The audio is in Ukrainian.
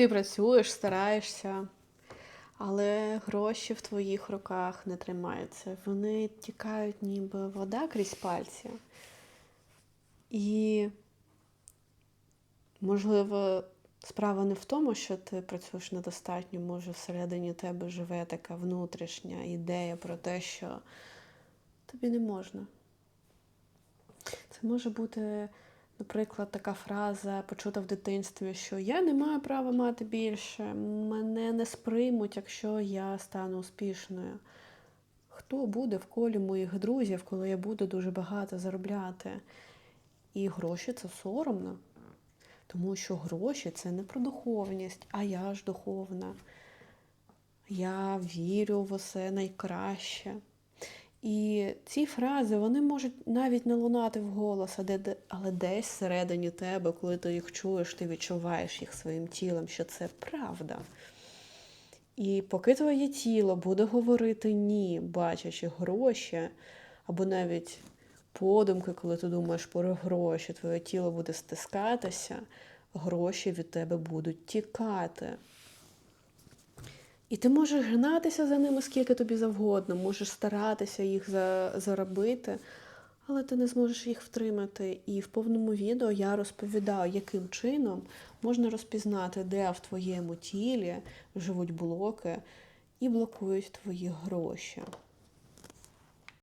Ти працюєш, стараєшся, але гроші в твоїх руках не тримаються. Вони тікають, ніби вода крізь пальці. І, можливо, справа не в тому, що ти працюєш недостатньо, може, всередині тебе живе така внутрішня ідея про те, що тобі не можна. Це може бути, наприклад, така фраза, почута в дитинстві, що я не маю права мати більше, мене не сприймуть, якщо я стану успішною. Хто буде в колі моїх друзів, коли я буду дуже багато заробляти? І гроші це соромно. Тому що гроші це не про духовність, а я ж духовна. Я вірю в усе найкраще. І ці фрази вони можуть навіть не лунати вголос, а де- але десь всередині тебе, коли ти їх чуєш, ти відчуваєш їх своїм тілом, що це правда. І поки твоє тіло буде говорити ні, бачачи гроші, або навіть подумки, коли ти думаєш про гроші, твоє тіло буде стискатися, гроші від тебе будуть тікати. І ти можеш гнатися за ними скільки тобі завгодно, можеш старатися їх за, заробити, але ти не зможеш їх втримати. І в повному відео я розповідаю, яким чином можна розпізнати, де в твоєму тілі живуть блоки і блокують твої гроші.